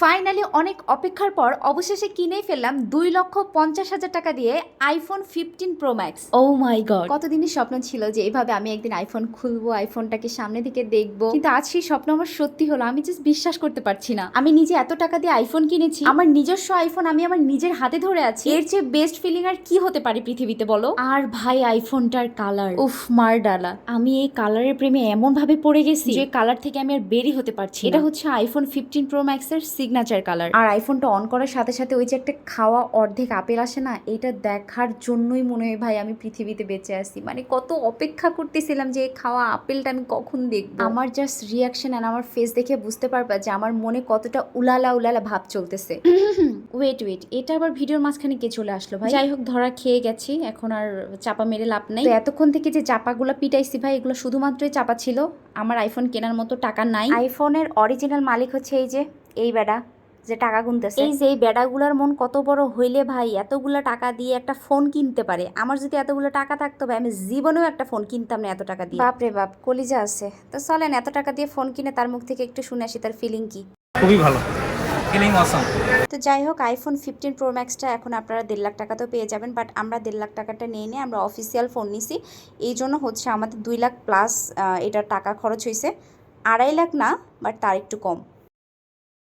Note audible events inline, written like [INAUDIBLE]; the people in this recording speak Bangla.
ফাইনালি অনেক অপেক্ষার পর অবশেষে কিনেই ফেললাম দুই লক্ষ পঞ্চাশ হাজার টাকা দিয়ে iPhone fifteen pro max oh my god কতদিনের স্বপ্ন ছিল যে এইভাবে আমি একদিন আইফোন খুলবো আইফোনটাকে সামনে দিকে দেখব? কিন্তু আজ সেই স্বপ্ন আমার সত্যি হলো আমি জাস্ট বিশ্বাস করতে পারছি না। আমি নিজে এত টাকা দিয়ে আইফোন কিনেছি আমার নিজস্ব আইফোন আমি আমার নিজের হাতে ধরে আছি। এর চেয়ে বেস্ট ফিলিং আর কি হতে পারে পৃথিবীতে বলো? আর ভাই আইফোনটার কালার উফ মার ডালা। আমি এই কালারের প্রেমে এমন ভাবে পড়ে গেছি যে কালার থেকে আমি আর বেরই হতে পারছি এটা হচ্ছে আইফোন ফিফটিন প্রো ম্যাক্স এর সিগনেচার কালার আর আইফোনটা অন করার সাথে সাথে ওই যে একটা খাওয়া অর্ধেক আপেল আসে না এটা দেখার জন্যই মনে হয় ভাই আমি পৃথিবীতে বেঁচে আছি। মানে কত অপেক্ষা করতেছিলাম যে খাওয়া আপেলটা আমি কখন দেখব। আমার জাস্ট রিয়াকশন আর আমার ফেস দেখে বুঝতে পারবা যে আমার মনে কতটা উলালা উলালা ভাব চলতেছে। [LAUGHS] ওয়েট ওয়েট এটা আবার ভিডিওর মাঝখানে কে চলে আসলো ভাই। যাই হোক ধরা খেয়ে গেছি এখন আর চাপা মেরে লাভ নেই। তো এতক্ষণ থেকে যে চাপাগুলো পিটাইছি ভাই এগুলো শুধুমাত্রই চাপা ছিল। আমার আইফোন কেনার মতো টাকা নাই। আইফোনের অরিজিনাল মালিক হচ্ছে এই যে এই বেডা যে টাকা গুনতেছে। এই যে এই বেডাগুলার মন কত বড় হইলে ভাই এতগুলা টাকা দিয়ে একটা ফোন কিনতে পারে। আমার যদি এতগুলো টাকা থাকতো ভাই আমি জীবনেও একটা ফোন কিনতাম না এত টাকা দিয়ে। বাপরে বাপ কলিজা আছে। তো চলেন এত টাকা দিয়ে ফোন কিনে তার মুখ থেকে একটু শুনে আসি তার ফিলিং কি? খুবই ভালো। ফিলিং অসাম তো যাই হোক আইফোন ফিফটিন প্রো ম্যাক্সটা এখন আপনারা দেড় লাখ টাকাতেও পেয়ে যাবেন বাট আমরা দেড় লাখ টাকাটা নিয়ে নিয়ে আমরা অফিসিয়াল ফোন নিছি। এই জন্য হচ্ছে আমাদের দুই লাখ প্লাস এটার টাকা খরচ হয়েছে আড়াই লাখ না বাট তার একটু কম।